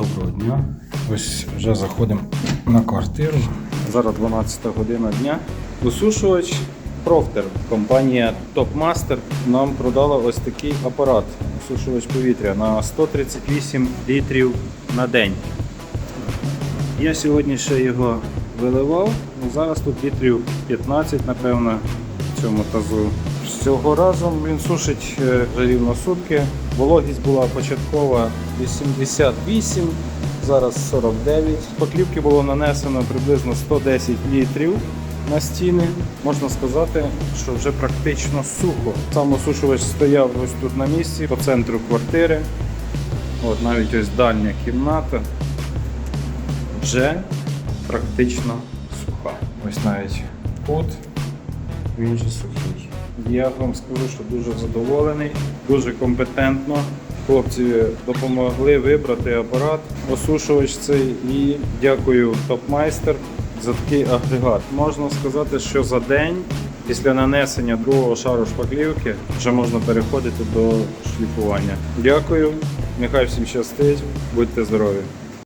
Доброго дня. Ось вже заходимо на квартиру. Зараз 12 година дня. Висушувач Профтер, компанія Topmaster нам продала ось такий апарат, висушувач повітря на 138 літрів на день. Я сьогодні ще його виливав, зараз тут літрів 15, напевно, в цьому тазу. Цього разу він сушить е, рівно сутки. Вологість була початкова 88, зараз 49. Поклівки було нанесено приблизно 110 літрів на стіни. Можна сказати, що вже практично сухо. Сам осушувач стояв ось тут на місці, по центру квартири. От навіть ось дальня кімната вже практично суха. Ось навіть кут, він же сухий. Я вам скажу, що дуже задоволений, дуже компетентно. Хлопці допомогли вибрати апарат, осушувач цей і дякую Топмайстер за такий агрегат. Можна сказати, що за день після нанесення другого шару шпаклівки вже можна переходити до шліфування. Дякую, нехай всім щастить, будьте здорові!